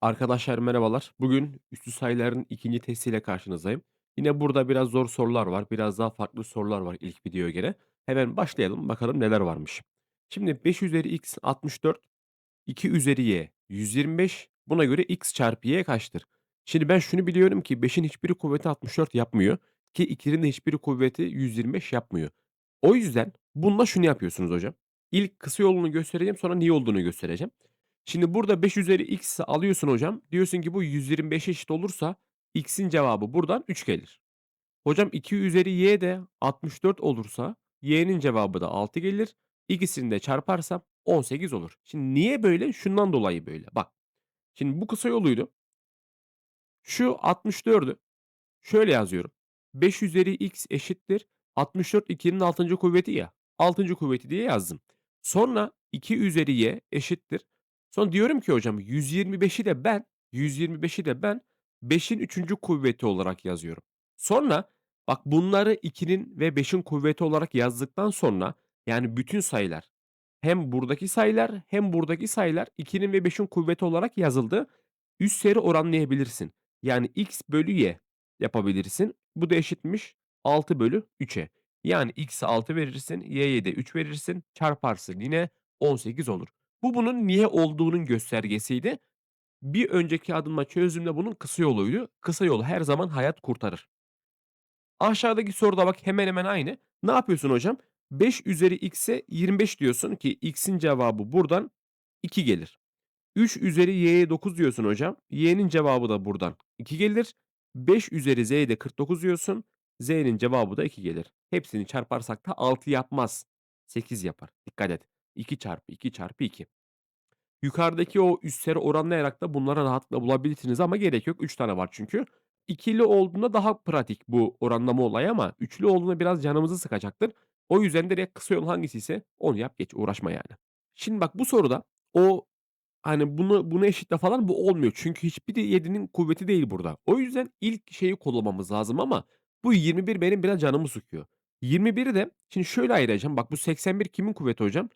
Arkadaşlar merhabalar. Bugün üstü sayıların ikinci testiyle karşınızdayım. Yine burada biraz zor sorular var. Biraz daha farklı sorular var ilk videoya göre. Hemen başlayalım bakalım neler varmış. Şimdi 5 üzeri x 64, 2 üzeri y 125. Buna göre x çarpı y kaçtır? Şimdi ben şunu biliyorum ki 5'in hiçbiri kuvveti 64 yapmıyor. Ki 2'nin de hiçbiri kuvveti 125 yapmıyor. O yüzden bununla şunu yapıyorsunuz hocam. İlk kısa yolunu göstereceğim sonra niye olduğunu göstereceğim. Şimdi burada 5 üzeri x'i alıyorsun hocam. Diyorsun ki bu 125'e eşit olursa x'in cevabı buradan 3 gelir. Hocam 2 üzeri y de 64 olursa y'nin cevabı da 6 gelir. İkisini de çarparsam 18 olur. Şimdi niye böyle? Şundan dolayı böyle. Bak. Şimdi bu kısa yoluydu. Şu 64'ü Şöyle yazıyorum. 5 üzeri x eşittir. 64 2'nin altıncı kuvveti ya. Altıncı kuvveti diye yazdım. Sonra 2 üzeri y eşittir. Sonra diyorum ki hocam 125'i de ben 125'i de ben 5'in üçüncü kuvveti olarak yazıyorum. Sonra bak bunları 2'nin ve 5'in kuvveti olarak yazdıktan sonra yani bütün sayılar hem buradaki sayılar hem buradaki sayılar 2'nin ve 5'in kuvveti olarak yazıldı. Üstleri oranlayabilirsin. Yani x bölü y yapabilirsin. Bu da eşitmiş 6 bölü 3'e. Yani x'e 6 verirsin, y'ye de 3 verirsin, çarparsın yine 18 olur. Bu bunun niye olduğunun göstergesiydi. Bir önceki adımla çözdüğümde bunun kısa yoluydu. Kısa yol her zaman hayat kurtarır. Aşağıdaki soruda bak hemen hemen aynı. Ne yapıyorsun hocam? 5 üzeri x'e 25 diyorsun ki x'in cevabı buradan 2 gelir. 3 üzeri y'ye 9 diyorsun hocam. Y'nin cevabı da buradan 2 gelir. 5 üzeri z'ye de 49 diyorsun. Z'nin cevabı da 2 gelir. Hepsini çarparsak da 6 yapmaz. 8 yapar. Dikkat et. 2 çarpı 2 çarpı 2. Yukarıdaki o üsleri oranlayarak da bunları rahatlıkla bulabilirsiniz ama gerek yok. 3 tane var çünkü. İkili olduğunda daha pratik bu oranlama olayı ama üçlü olduğunda biraz canımızı sıkacaktır. O yüzden direkt kısa yol hangisiyse onu yap geç uğraşma yani. Şimdi bak bu soruda o Hani bunu bunu eşitle falan bu olmuyor. Çünkü hiçbiri 7'nin kuvveti değil burada. O yüzden ilk şeyi kullanmamız lazım ama bu 21 benim biraz canımı sıkıyor. 21'i de şimdi şöyle ayıracağım. Bak bu 81 kimin kuvveti hocam?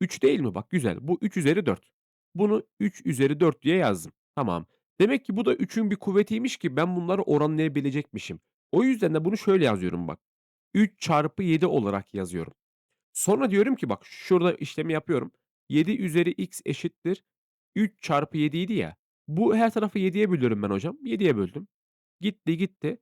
3 değil mi? Bak güzel. Bu 3 üzeri 4. Bunu 3 üzeri 4 diye yazdım. Tamam. Demek ki bu da 3'ün bir kuvvetiymiş ki ben bunları oranlayabilecekmişim. O yüzden de bunu şöyle yazıyorum bak. 3 çarpı 7 olarak yazıyorum. Sonra diyorum ki bak şurada işlemi yapıyorum. 7 üzeri x eşittir 3 çarpı 7 idi ya. Bu her tarafı 7'ye bölüyorum ben hocam. 7'ye böldüm. Gitti gitti.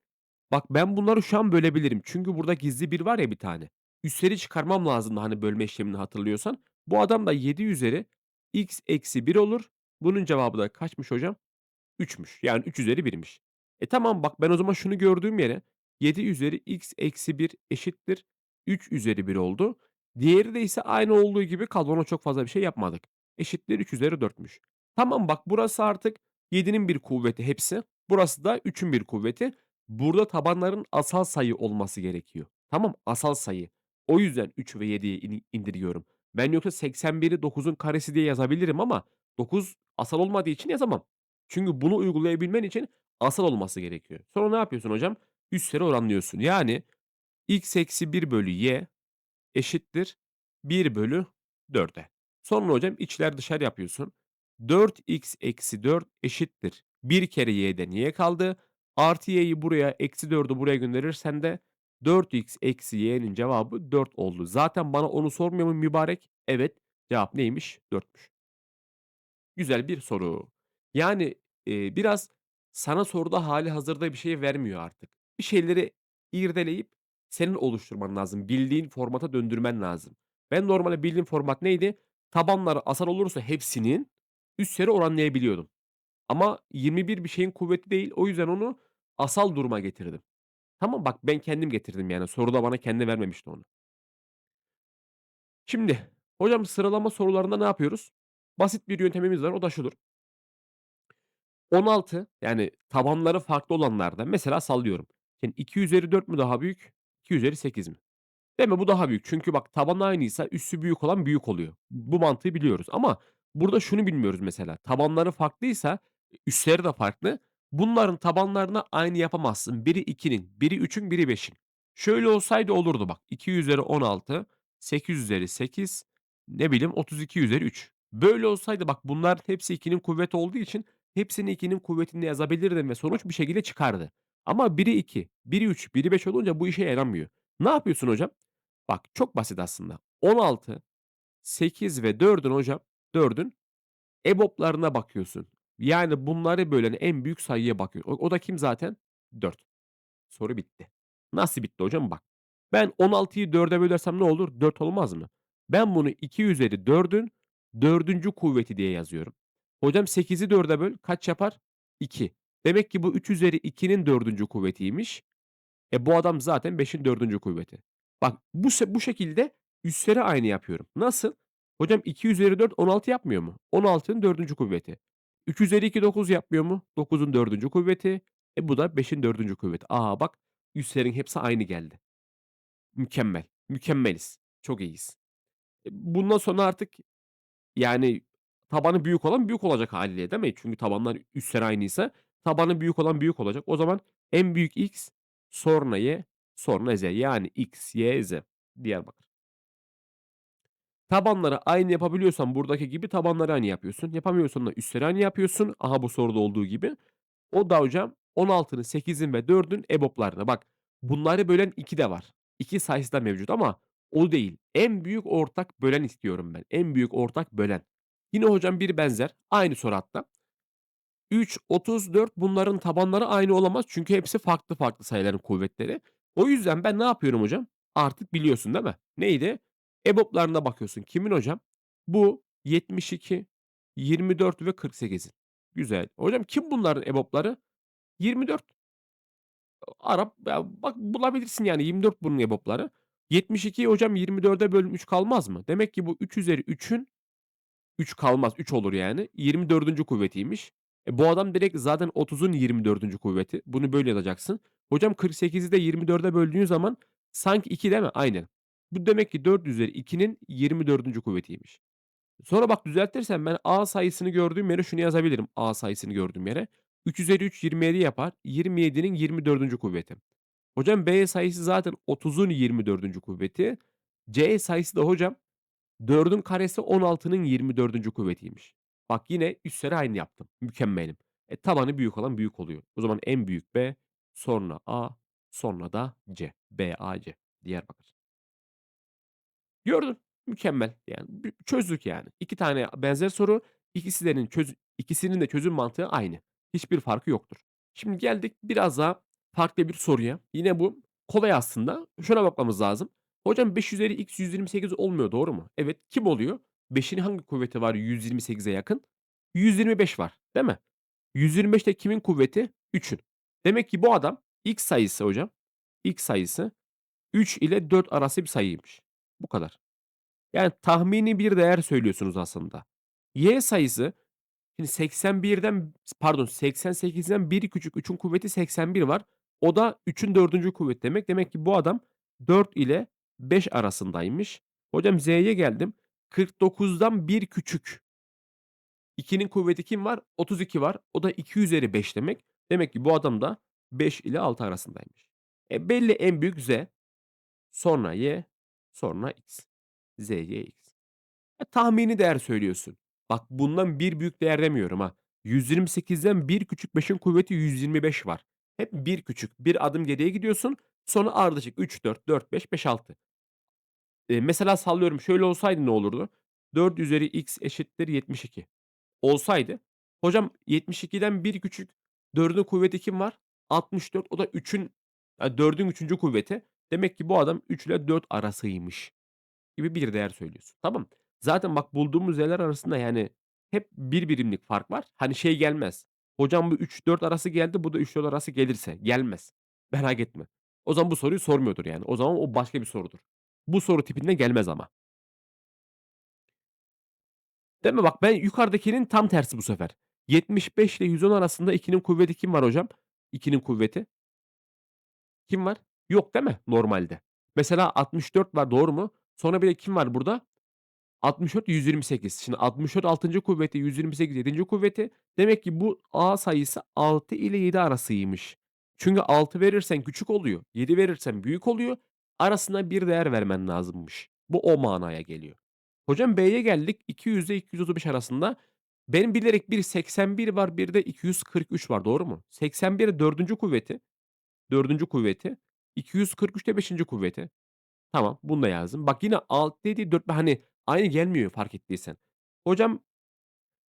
Bak ben bunları şu an bölebilirim. Çünkü burada gizli bir var ya bir tane. Üstleri çıkarmam lazımdı hani bölme işlemini hatırlıyorsan. Bu adam da 7 üzeri x eksi 1 olur. Bunun cevabı da kaçmış hocam? 3'müş. Yani 3 üzeri 1'miş. E tamam bak ben o zaman şunu gördüğüm yere 7 üzeri x eksi 1 eşittir 3 üzeri 1 oldu. Diğeri de ise aynı olduğu gibi kaldı. Ona çok fazla bir şey yapmadık. Eşittir 3 üzeri 4'müş. Tamam bak burası artık 7'nin bir kuvveti hepsi. Burası da 3'ün bir kuvveti. Burada tabanların asal sayı olması gerekiyor. Tamam asal sayı. O yüzden 3 ve 7'yi in- indiriyorum. Ben yoksa 81'i 9'un karesi diye yazabilirim ama 9 asal olmadığı için yazamam. Çünkü bunu uygulayabilmen için asal olması gerekiyor. Sonra ne yapıyorsun hocam? Üstleri oranlıyorsun. Yani x eksi 1 bölü y eşittir 1 bölü 4'e. Sonra hocam içler dışarı yapıyorsun. 4x eksi 4 eşittir. Bir kere y'den y kaldı. Artı y'yi buraya eksi 4'ü buraya gönderirsen de 4x eksi y'nin cevabı 4 oldu. Zaten bana onu sormuyor mu mübarek? Evet. Cevap neymiş? 4'müş. Güzel bir soru. Yani, eee, biraz sana soruda hali hazırda bir şey vermiyor artık. Bir şeyleri irdeleyip senin oluşturman lazım. Bildiğin formata döndürmen lazım. Ben normalde bildiğim format neydi? Tabanları asal olursa hepsinin üstleri oranlayabiliyordum. Ama 21 bir şeyin kuvveti değil. O yüzden onu asal duruma getirdim. Tamam, bak ben kendim getirdim yani. Soruda bana kendi vermemişti onu. Şimdi hocam sıralama sorularında ne yapıyoruz? Basit bir yöntemimiz var. O da şudur. 16 yani tabanları farklı olanlarda mesela sallıyorum. Şimdi 2 üzeri 4 mü daha büyük? 2 üzeri 8 mi? Değil mi? Bu daha büyük. Çünkü bak tabanı aynıysa üssü büyük olan büyük oluyor. Bu mantığı biliyoruz ama burada şunu bilmiyoruz mesela. Tabanları farklıysa üsleri de farklı. Bunların tabanlarını aynı yapamazsın. Biri 2'nin, biri 3'ün, biri 5'in. Şöyle olsaydı olurdu bak. 2 üzeri 16, 8 üzeri 8, ne bileyim 32 üzeri 3. Böyle olsaydı bak bunlar hepsi 2'nin kuvveti olduğu için hepsini 2'nin kuvvetinde yazabilirdim ve sonuç bir şekilde çıkardı. Ama biri 2, biri 3, biri 5 olunca bu işe yaramıyor. Ne yapıyorsun hocam? Bak çok basit aslında. 16, 8 ve 4'ün hocam 4'ün EBOB'larına bakıyorsun. Yani bunları bölen en büyük sayıya bakıyorsun. O o da kim zaten? 4. Soru bitti. Nasıl bitti hocam? Bak. Ben 16'yı 4'e bölersem ne olur? 4 olmaz mı? Ben bunu 2 üzeri 4'ün dördüncü kuvveti diye yazıyorum. Hocam 8'i 4'e böl kaç yapar? 2. Demek ki bu 3 üzeri 2'nin dördüncü kuvvetiymiş. E, bu adam zaten 5'in dördüncü kuvveti. Bak bu bu şekilde üsleri aynı yapıyorum. Nasıl? Hocam 2 üzeri 4 16 yapmıyor mu? 16'nın dördüncü kuvveti. 3 üzeri 2 9 yapmıyor mu? 9'un dördüncü kuvveti. E, bu da 5'in dördüncü kuvveti. A, bak üslerin hepsi aynı geldi. Mükemmel. Mükemmeliz. Çok iyiyiz. E, bundan sonra artık yani tabanı büyük olan büyük olacak hâliyle değil mi? Çünkü tabanlar üstleri aynıysa tabanı büyük olan büyük olacak. O zaman en büyük X, sonra Y, sonra Z. Yani X, Y, Z. Diyarbakır. Tabanları aynı yapabiliyorsan buradaki gibi tabanları aynı yapıyorsun. Yapamıyorsan da üstleri aynı yapıyorsun. Aha bu soruda olduğu gibi. O da hocam 16'nın, 8'in ve 4'ün EBOB'larına. Bak bunları bölen 2 de var. 2 sayısı da mevcut ama o değil. En büyük ortak bölen istiyorum ben. En büyük ortak bölen. Yine hocam bir benzer. Aynı soru hatta. 3, 34 bunların tabanları aynı olamaz. Çünkü hepsi farklı farklı sayıların kuvvetleri. O yüzden ben ne yapıyorum hocam? Artık biliyorsun değil mi? Neydi? EBOB'larına bakıyorsun. Kimin hocam? Bu 72, 24 ve 48'in. Güzel. Hocam kim bunların EBOB'ları? 24. Arap ya bak bulabilirsin yani 24 bunun EBOB'ları. 72'yi hocam 24'e bölmüş kalmaz mı? Demek ki bu 3 üzeri 3'ün 3 kalmaz 3 olur yani. 24'üncü kuvvetiymiş. E, bu adam direkt zaten 30'un 24'üncü kuvveti. Bunu böyle yazacaksın. Hocam 48'i de 24'e böldüğün zaman sanki 2 değil mi? Aynen. Bu demek ki 4 üzeri 2'nin 24'üncü kuvvetiymiş. Sonra bak düzeltirsem ben A sayısını gördüğüm yere şunu yazabilirim. A sayısını gördüğüm yere. 3 üzeri 3 27 yapar. 27'nin 24'üncü kuvveti. Hocam B sayısı zaten 30'un 24'üncü kuvveti. C sayısı da hocam 4'ün karesi 16'nın 24'üncü kuvvetiymiş. Bak yine üstleri aynı yaptım. Mükemmelim. E tabanı büyük olan büyük oluyor. O zaman en büyük B, sonra A, sonra da C. B, A, C. Diyarbakır. Gördün. Mükemmel. Yani bü çözdük yani. 2 tane benzer soru. İkisilerinin çöz ikisinin de çözüm mantığı aynı. Hiçbir farkı yoktur. Şimdi geldik biraz daha farklı bir soruya. Yine bu kolay aslında. Şuna bakmamız lazım. Hocam 5 üzeri x 128 olmuyor, doğru mu? Evet. Kim oluyor? 5'in hangi kuvveti var 128'e yakın? 125 var, değil mi? 125 de kimin kuvveti? 3'ün. Demek ki bu adam x sayısı hocam, x sayısı 3 ile 4 arası bir sayıymış. Bu kadar. Yani tahmini bir değer söylüyorsunuz aslında. Y sayısı şimdi 81'den pardon 88'den 1 küçük 3'ün kuvveti 81 var. O da 3'ün dördüncü kuvveti demek. Demek ki bu adam 4 ile 5 arasındaymış. Hocam Z'ye geldim. 49'dan 1 küçük. 2'nin kuvveti kim var? 32 var. O da 2 üzeri 5 demek. Demek ki bu adam da 5 ile 6 arasındaymış. E belli en büyük Z. Sonra Y. Sonra X. Z, Y, X. E, tahmini değer söylüyorsun. Bak bundan bir büyük değer demiyorum ha. 128'den bir küçük 5'in kuvveti 125 var. Hep bir küçük. Bir adım geriye gidiyorsun. Sonra ardışık 3, 4, 4, 5, 5, 6. Eee, mesela sallıyorum şöyle olsaydı ne olurdu? 4 üzeri x eşittir 72 olsaydı hocam 72'den bir küçük 4'ün kuvveti kim var? 64 o da 3'ün ya 4'ün 3'üncü kuvveti. Demek ki bu adam 3 ile 4 arasıymış gibi bir değer söylüyorsun. Tamam. Zaten bak bulduğumuz değerler arasında yani hep bir birimlik fark var. Hani şey gelmez. Hocam bu 3-4 arası geldi bu da 3-4 arası gelirse gelmez. Merak etme. O zaman bu soruyu sormuyordur yani. O zaman o başka bir sorudur. Bu soru tipinde gelmez ama. Değil mi? Bak ben yukarıdakinin tam tersi bu sefer. 75 ile 110 arasında 2'nin kuvveti kim var hocam? 2'nin kuvveti. Kim var? Yok değil mi normalde? Mesela 64 var doğru mu? Sonra bir de kim var burada? 64, 128. Şimdi 64 altıncı kuvveti, 128 yedinci kuvveti. Demek ki bu A sayısı 6 ile 7 arasıymış. Çünkü 6 verirsen küçük oluyor. 7 verirsen büyük oluyor. Arasına bir değer vermen lazımmış. Bu o manaya geliyor. Hocam B'ye geldik. 200 ile 235 arasında. Benim bilerek bir 81 var, bir de 243 var, doğru mu? 81 4'üncü kuvveti, 4'üncü kuvveti, 243 de 5'inci kuvveti. Tamam, bunu da yazdım. Bak yine 6 dedi 4 hani aynı gelmiyor fark ettiysen. Hocam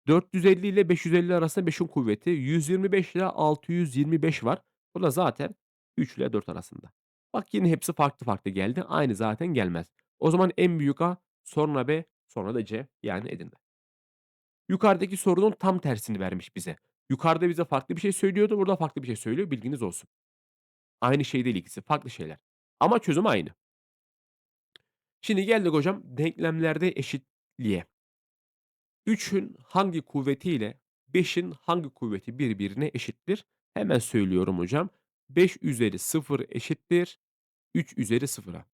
450 ile 550 arasında 5'in kuvveti, 125 ile 625 var. Bu da zaten 3 ile 4 arasında. Bak yine hepsi farklı farklı geldi. Aynı zaten gelmez. O zaman en büyük A, sonra B, sonra da C yani Edirne. Yukarıdaki sorunun tam tersini vermiş bize. Yukarıda bize farklı bir şey söylüyordu, burada farklı bir şey söylüyor, bilginiz olsun. Aynı şey değil ikisi, farklı şeyler. Ama çözüm aynı. Şimdi geldik hocam denklemlerde eşitliğe. 3'ün hangi kuvvetiyle 5'in hangi kuvveti birbirine eşittir? Hemen söylüyorum hocam. 5 üzeri 0 eşittir 3 üzeri 0'a.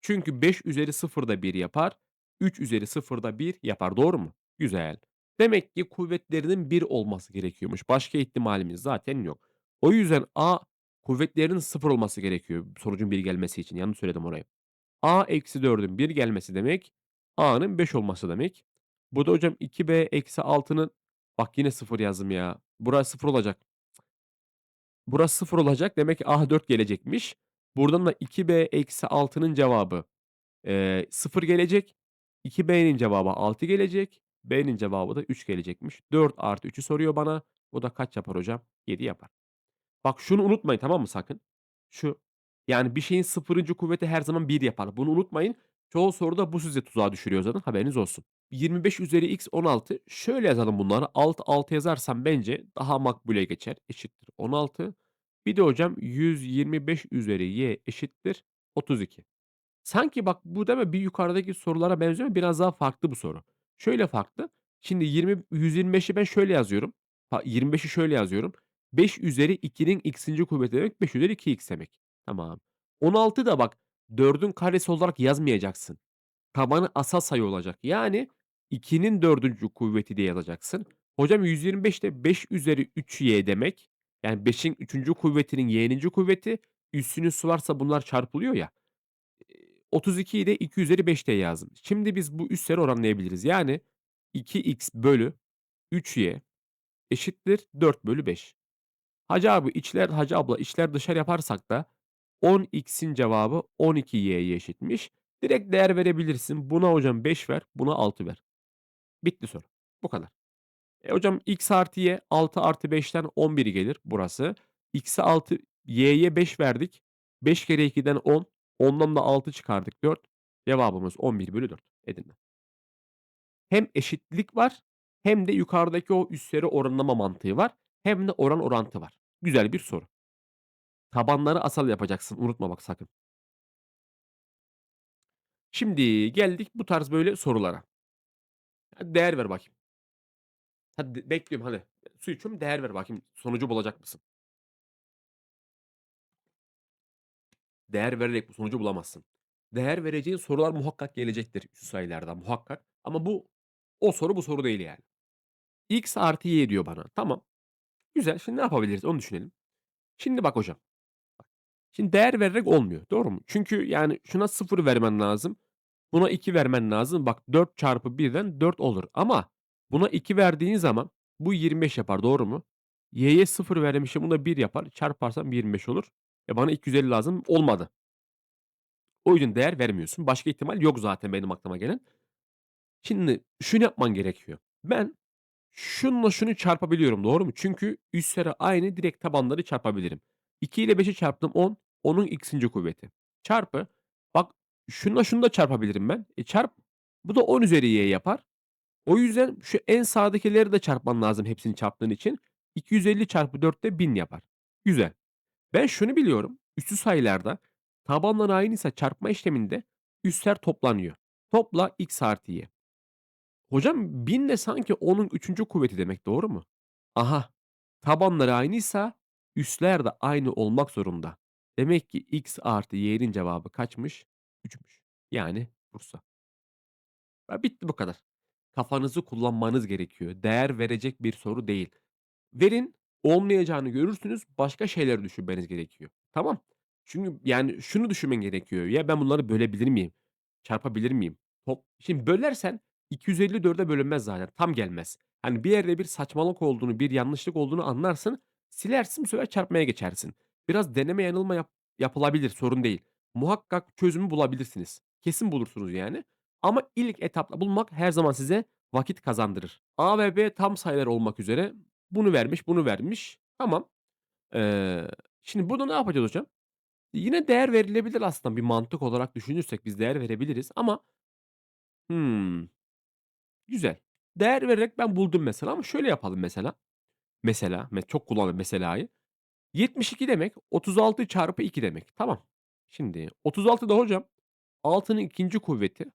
Çünkü 5 üzeri 0 da 1 yapar. 3 üzeri 0 da 1 yapar. Doğru mu? Güzel. Demek ki kuvvetlerinin 1 olması gerekiyormuş. Başka ihtimalimiz zaten yok. O yüzden A kuvvetlerinin 0 olması gerekiyor sonucun 1 gelmesi için. Yanlış söyledim orayı. A eksi 4'ün 1 gelmesi demek, A'nın 5 olması demek. Bu da hocam 2B eksi 6'nın bak yine 0 yazdım ya. Burası 0 olacak. Burası 0 olacak. Demek ki A 4 gelecekmiş. Buradan da 2B eksi 6'nın cevabı eee 0 gelecek. 2B'nin cevabı 6 gelecek. B'nin cevabı da 3 gelecekmiş. 4 artı 3'ü soruyor bana. Bu da kaç yapar hocam? 7 yapar. Bak şunu unutmayın tamam mı sakın? Şu, yani bir şeyin sıfırıncı kuvveti her zaman 1 yapar. Bunu unutmayın. Çoğu soruda bu sizi tuzağa düşürüyor zaten haberiniz olsun. 25 üzeri x 16 şöyle yazalım bunları. Alt alta yazarsam bence daha makbule geçer. Eşittir 16. Bir de hocam 125 üzeri y eşittir 32. Sanki bak bu mi bir yukarıdaki sorulara benziyor ama biraz daha farklı bu soru. Şöyle farklı. Şimdi 20 125'i ben şöyle yazıyorum. Ha 25'i şöyle yazıyorum. 5 üzeri 2'nin x'inci kuvveti demek 5 üzeri 2x demek. Tamam. 16 da bak 4'ün karesi olarak yazmayacaksın. Tabanı asal sayı olacak. Yani 2'nin dördüncü kuvveti diye yazacaksın. Hocam 125 de 5 üzeri 3y demek. Yani 5'in üçüncü kuvvetinin y'ninci kuvveti. Üstünün su varsa bunlar çarpılıyor ya. 32'yi de 2 üzeri 5 diye yazdım. Şimdi biz bu üsleri oranlayabiliriz. Yani 2x bölü 3y eşittir 4 bölü 5. Hacı abi içler hacı abla içler dışarı yaparsak da 10x'in cevabı 12y'ye eşitmiş. Direkt değer verebilirsin. Buna hocam 5 ver, buna 6 ver. Bitti soru. Bu kadar. E hocam x artı y 6 artı 5'ten 11 gelir burası. x'e 6, y'ye 5 verdik. 5 kere 2'den 10. Ondan da 6 çıkardık 4. Cevabımız 11 bölü 4 Edirne. Hem eşitlik var hem de yukarıdaki o üsleri oranlama mantığı var. Hem de oran orantı var. Güzel bir soru. Tabanları asal yapacaksın. Unutma bak sakın. Şimdi geldik bu tarz böyle sorulara. Hadi değer ver bakayım. Hadi bekliyorum hadi. Su içiyorum değer ver bakayım. Sonucu bulacak mısın? Değer vererek bu sonucu bulamazsın. Değer vereceğin sorular muhakkak gelecektir üstü sayılardan muhakkak. Ama bu o soru bu soru değil yani. X artı Y diyor bana. Tamam. Güzel. Şimdi ne yapabiliriz onu düşünelim. Şimdi bak hocam. Şimdi değer vererek olmuyor. Doğru mu? Çünkü yani şuna 0 vermen lazım. Buna 2 vermen lazım. Bak 4 çarpı 1'den 4 olur. Ama buna 2 verdiğin zaman bu 25 yapar. Doğru mu? Y'ye 0 vermişim. Buna 1 yapar. Çarparsam 25 olur. E bana 250 lazım. Olmadı. O yüzden değer vermiyorsun. Başka ihtimal yok zaten benim aklıma gelen. Şimdi şunu yapman gerekiyor. Ben şununla şunu çarpabiliyorum. Doğru mu? Çünkü üsleri aynı direkt tabanları çarpabilirim. 2 ile 5'i çarptım 10. Onun x'inci kuvveti. Çarpı. Bak şununla şunu da çarpabilirim ben. E çarp. Bu da 10 üzeri y yapar. O yüzden şu en sağdakileri de çarpman lazım hepsini çarptığın için. 250 çarpı 4 de 1000 yapar. Güzel. Ben şunu biliyorum. Üstü sayılarda tabanlar aynıysa çarpma işleminde üstler toplanıyor. Topla x artı y. Hocam 1000 de sanki onun üçüncü kuvveti demek doğru mu? Aha. Tabanları aynıysa üstler de aynı olmak zorunda. Demek ki x artı y'nin cevabı kaçmış? 3'müş. Yani Bursa. Ya bitti bu kadar. Kafanızı kullanmanız gerekiyor. Değer verecek bir soru değil. Verin, olmayacağını görürsünüz, başka şeyleri düşünmeniz gerekiyor. Tamam. Çünkü yani şunu düşünmen gerekiyor. Ya ben bunları bölebilir miyim? Çarpabilir miyim? Top şimdi bölersen 254'e bölünmez zaten. Tam gelmez. Hani bir yerde bir saçmalık olduğunu, bir yanlışlık olduğunu anlarsın, silersin, bu sefer çarpmaya geçersin. Biraz deneme yanılma yap yapılabilir, sorun değil. Muhakkak çözümü bulabilirsiniz. Kesin bulursunuz yani. Ama ilk etapta bulmak her zaman size vakit kazandırır. A ve B tam sayılar olmak üzere bunu vermiş, bunu vermiş. Tamam. Eee, şimdi burada ne yapacağız hocam? Yine değer verilebilir aslında bir mantık olarak düşünürsek biz değer verebiliriz ama Hımm, güzel. Değer vererek ben buldum mesela ama şöyle yapalım mesela. Mesela, me çok kullanırım meselayı. 72 demek 36 çarpı 2 demek. Tamam. Şimdi 36 da hocam 6'nın ikinci kuvveti,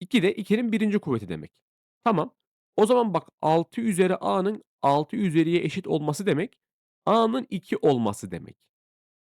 2 de 2'nin birinci kuvveti demek. Tamam. O zaman bak 6 üzeri a'nın 6 üzeriye eşit olması demek, a'nın 2 olması demek.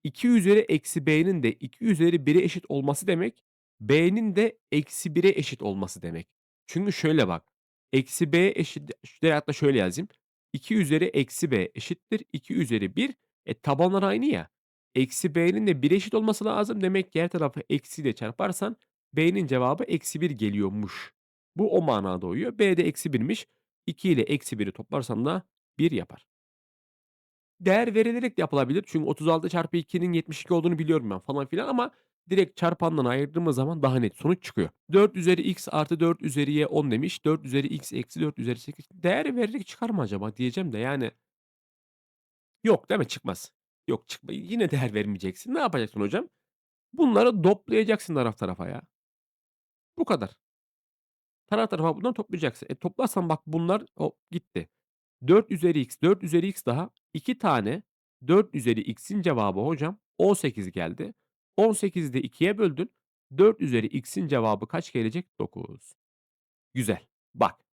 2 üzeri eksi b'nin de 2 üzeri 1'e eşit olması demek, b'nin de eksi 1'e eşit olması demek. Çünkü şöyle bak, eksi b eşit hatta şöyle yazayım. 2 üzeri eksi b eşittir 2 üzeri 1. E tabanlar aynı ya. Eksi b'nin de 1'e eşit olması lazım. Demek ki her tarafı eksiyle çarparsan b'nin cevabı eksi 1 geliyormuş. Bu o manada uyuyor. b de eksi 1'miş. 2 ile eksi 1'i toplarsam da 1 yapar. Değer verilerek de yapılabilir. Çünkü 36 çarpı 2'nin 72 olduğunu biliyorum ben falan filan ama direkt çarpandan ayırdığımız zaman daha net sonuç çıkıyor. 4 üzeri x artı 4 üzeri y 10 demiş. 4 üzeri x eksi 4 üzeri 8. Değer vererek çıkar mı acaba diyeceğim de yani yok değil mi? Çıkmaz. Yok çıkma. Yine değer vermeyeceksin. Ne yapacaksın hocam? Bunları toplayacaksın taraf tarafa ya. Bu kadar. Taraf tarafa bunları toplayacaksın. E toplarsan bak bunlar hop gitti. 4 üzeri x, 4 üzeri x daha 2 tane 4 üzeri x'in cevabı hocam 18 geldi. 18'i de 2'ye böldün. 4 üzeri x'in cevabı kaç gelecek? 9. Güzel. Bak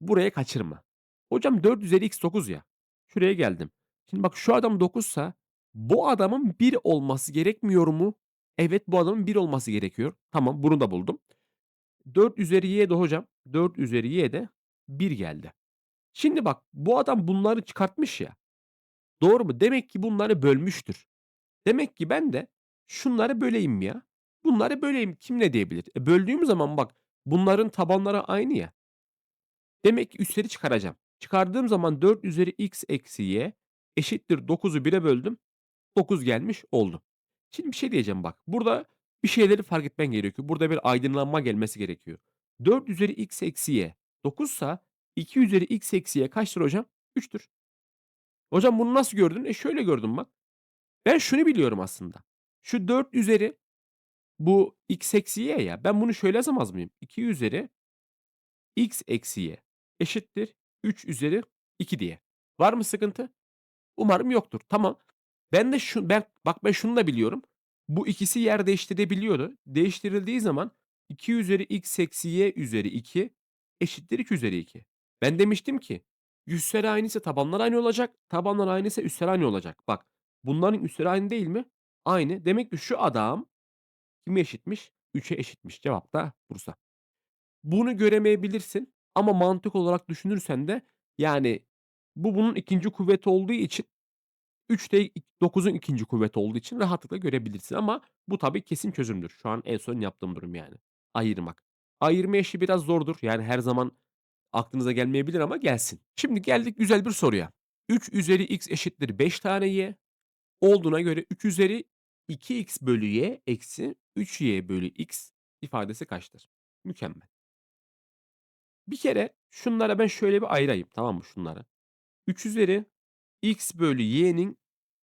buraya kaçırma. Hocam 4 üzeri x 9 ya. Şuraya geldim. Şimdi bak şu adam 9'sa bu adamın 1 olması gerekmiyor mu? Evet bu adamın 1 olması gerekiyor. Tamam bunu da buldum. 4 üzeri y de hocam 4 üzeri y de 1 geldi. Şimdi bak bu adam bunları çıkartmış ya. Doğru mu? Demek ki bunları bölmüştür. Demek ki ben de şunları böleyim ya. Bunları böleyim. Kim ne diyebilir? E böldüğüm zaman bak bunların tabanları aynı ya. Demek ki üstleri çıkaracağım. Çıkardığım zaman 4 üzeri x eksi y eşittir 9'u 1'e böldüm. 9 gelmiş oldu. Şimdi bir şey diyeceğim bak. Burada bir şeyleri fark etmen gerekiyor. Burada bir aydınlanma gelmesi gerekiyor. 4 üzeri x eksi y 9 sa 2 üzeri x eksi y kaçtır hocam? 3'tür. Hocam bunu nasıl gördün? E şöyle gördüm bak. Ben şunu biliyorum aslında. Şu 4 üzeri bu x eksi y ya. Ben bunu şöyle yazamaz mıyım? 2 üzeri x eksi y eşittir 3 üzeri 2 diye. Var mı sıkıntı? Umarım yoktur. Tamam. Ben de şu ben bak ben şunu da biliyorum. Bu ikisi yer değiştirebiliyordu. Değiştirildiği zaman 2 üzeri x eksi y üzeri 2 eşittir 2 üzeri 2. Ben demiştim ki üsleri aynıysa tabanlar aynı olacak. Tabanlar aynıysa üsler aynı olacak. Bak bunların üsleri aynı değil mi? Aynı. Demek ki şu adam kime eşitmiş? 3'e eşitmiş. Cevap da Bursa. Bunu göremeyebilirsin ama mantık olarak düşünürsen de yani bu bunun ikinci kuvveti olduğu için 3 de 9'un ikinci kuvveti olduğu için rahatlıkla görebilirsin ama bu tabii kesin çözümdür. Şu an en son yaptığım durum yani. Ayırmak. Ayırma işi biraz zordur. Yani her zaman aklınıza gelmeyebilir ama gelsin. Şimdi geldik güzel bir soruya. 3 üzeri x eşittir 5 tane y olduğuna göre 3 üzeri 2x bölü y eksi 3y bölü x ifadesi kaçtır? Mükemmel. Bir kere şunlara ben şöyle bir ayırayım tamam mı şunları? 3 üzeri x bölü y'nin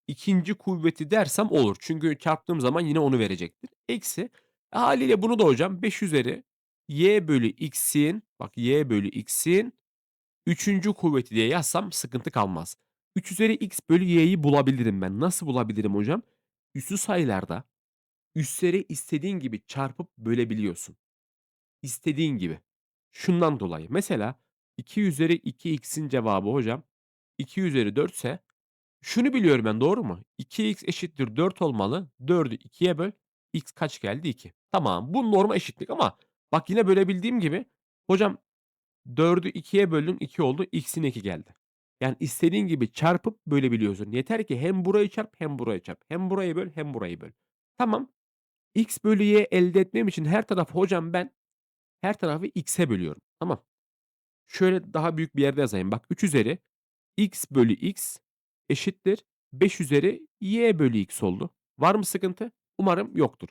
ikinci kuvveti dersem olur. Çünkü çarptığım zaman yine onu verecektir. Eksi e, hâliyle bunu da hocam 5 üzeri y bölü x'in bak y bölü x'in üçüncü kuvveti diye yazsam sıkıntı kalmaz. 3 üzeri x bölü y'yi bulabilirim ben. Nasıl bulabilirim hocam? Üslü sayılarda üsleri istediğin gibi çarpıp bölebiliyorsun. İstediğin gibi. Şundan dolayı. Mesela 2 üzeri 2x'in cevabı hocam 2 üzeri 4 ise şunu biliyorum ben doğru mu? 2x eşittir 4 olmalı. 4'ü 2'ye böl. X kaç geldi? 2. Tamam bu normal eşitlik ama bak yine bölebildiğim gibi hocam 4'ü 2'ye böldün 2 oldu. X'in 2 geldi. Yani istediğin gibi çarpıp bölebiliyorsun. Yeter ki hem burayı çarp hem burayı çarp. Hem burayı böl hem burayı böl. Tamam. X bölü Y elde etmem için her tarafı hocam ben her tarafı x'e bölüyorum. Tamam. Şöyle daha büyük bir yerde yazayım. Bak 3 üzeri x bölü x eşittir 5 üzeri y bölü x oldu. Var mı sıkıntı? Umarım yoktur.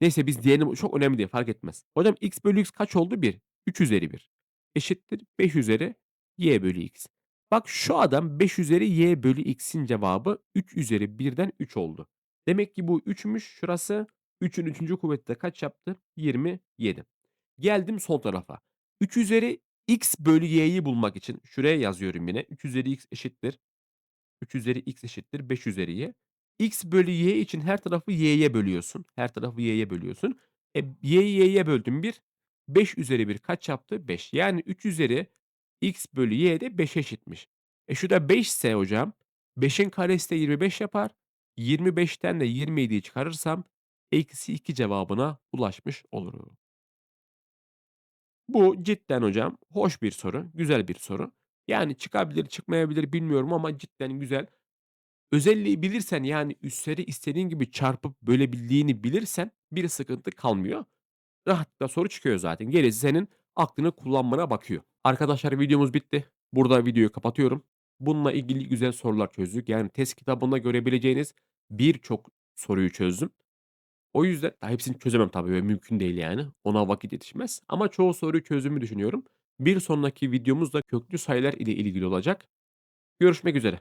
Neyse biz diğerini çok önemli değil fark etmez. Hocam x bölü x kaç oldu? 1. 3 üzeri 1 eşittir 5 üzeri y bölü x. Bak şu adam 5 üzeri y bölü x'in cevabı 3 üzeri 1'den 3 oldu. Demek ki bu 3'müş şurası. 3'ün 3. kuvveti de kaç yaptı? 27. Geldim sol tarafa. 3 üzeri x bölü y'yi bulmak için şuraya yazıyorum yine. 3 üzeri x eşittir 3 üzeri x eşittir 5 üzeri y. X bölü y için her tarafı y'ye bölüyorsun. Her tarafı y'ye bölüyorsun. E, y'yi y'ye böldüm 1. 5 üzeri 1 kaç yaptı? 5. Yani 3 üzeri x bölü y de 5'e eşitmiş. E şu da 5 ise hocam 5'in karesi de 25 yapar. 25'ten de 27'yi çıkarırsam eksi 2 cevabına ulaşmış olurum. Bu cidden hocam hoş bir soru, güzel bir soru. Yani çıkabilir, çıkmayabilir bilmiyorum ama cidden güzel. Özelliği bilirsen, yani üsleri istediğin gibi çarpıp bölebildiğini bilirsen bir sıkıntı kalmıyor. Rahatlıkla soru çıkıyor zaten. Gerisi senin aklını kullanmana bakıyor. Arkadaşlar videomuz bitti. Burada videoyu kapatıyorum. Bununla ilgili güzel sorular çözdük. Yani test kitabında görebileceğiniz birçok soruyu çözdüm. O yüzden daha hepsini çözemem tabii mümkün değil yani. Ona vakit yetişmez ama çoğu soruyu çözdüğümü düşünüyorum. Bir sonraki videomuz da köklü sayılar ile ilgili olacak. Görüşmek üzere.